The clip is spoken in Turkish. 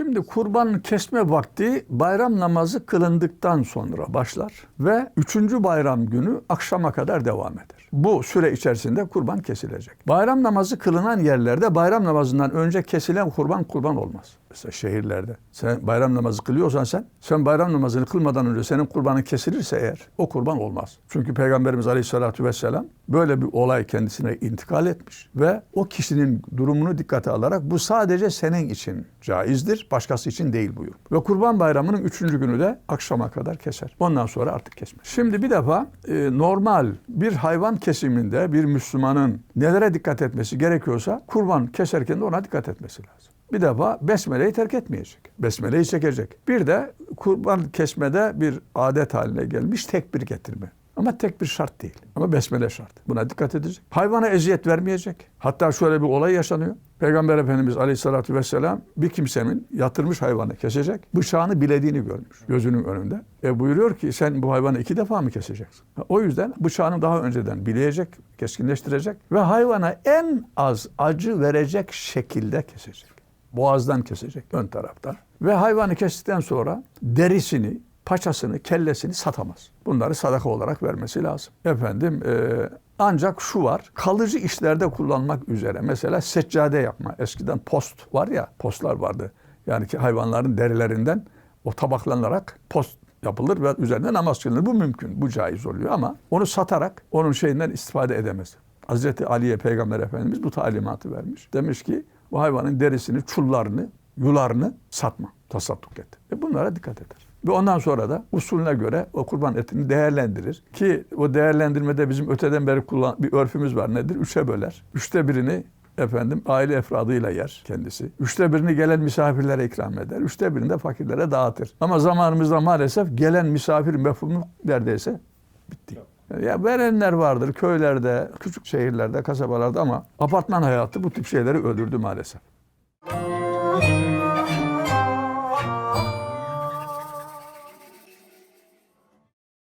Şimdi kurban kesme vakti bayram namazı kılındıktan sonra başlar ve üçüncü bayram günü akşama kadar devam eder. Bu süre içerisinde kurban kesilecek. Bayram namazı kılınan yerlerde bayram namazından önce kesilen kurban kurban olmaz. Mesela şehirlerde. Sen bayram namazı kılıyorsan sen, sen bayram namazını kılmadan önce senin kurbanın kesilirse eğer o kurban olmaz. Çünkü Peygamberimiz Aleyhisselatü Vesselam böyle bir olay kendisine intikal etmiş ve o kişinin durumunu dikkate alarak bu sadece senin için caizdir, başkası için değil buyur. Ve kurban bayramının üçüncü günü de akşama kadar keser. Ondan sonra artık kesmez. Şimdi bir defa e, normal bir hayvan kesiminde bir Müslümanın nelere dikkat etmesi gerekiyorsa kurban keserken de ona dikkat etmesi lazım. Bir defa besmeleyi terk etmeyecek. Besmeleyi çekecek. Bir de kurban kesmede bir adet haline gelmiş tekbir getirme. Ama tek bir şart değil. Ama besmele şart. Buna dikkat edecek. Hayvana eziyet vermeyecek. Hatta şöyle bir olay yaşanıyor. Peygamber Efendimiz Aleyhisselatü Vesselam bir kimsenin yatırmış hayvanı kesecek. Bıçağını bilediğini görmüş gözünün önünde. E buyuruyor ki sen bu hayvanı iki defa mı keseceksin? O yüzden bıçağını daha önceden bileyecek, keskinleştirecek ve hayvana en az acı verecek şekilde kesecek. Boğazdan kesecek ön taraftan. Ve hayvanı kestikten sonra derisini, paçasını, kellesini satamaz. Bunları sadaka olarak vermesi lazım. Efendim e, ancak şu var, kalıcı işlerde kullanmak üzere. Mesela seccade yapma. Eskiden post var ya, postlar vardı. Yani ki hayvanların derilerinden o tabaklanarak post yapılır ve üzerinde namaz kılınır. Bu mümkün, bu caiz oluyor ama onu satarak onun şeyinden istifade edemez. Hazreti Ali'ye Peygamber Efendimiz bu talimatı vermiş. Demiş ki bu hayvanın derisini, çullarını, yularını satma, tasadduk et. E bunlara dikkat eder. Ve ondan sonra da usulüne göre o kurban etini değerlendirir. Ki o değerlendirmede bizim öteden beri kullan bir örfümüz var nedir? Üçe böler. Üçte birini efendim aile efradıyla yer kendisi. Üçte birini gelen misafirlere ikram eder. Üçte birini de fakirlere dağıtır. Ama zamanımızda maalesef gelen misafir mefhumu neredeyse bitti. Ya verenler vardır köylerde, küçük şehirlerde, kasabalarda ama apartman hayatı bu tip şeyleri öldürdü maalesef.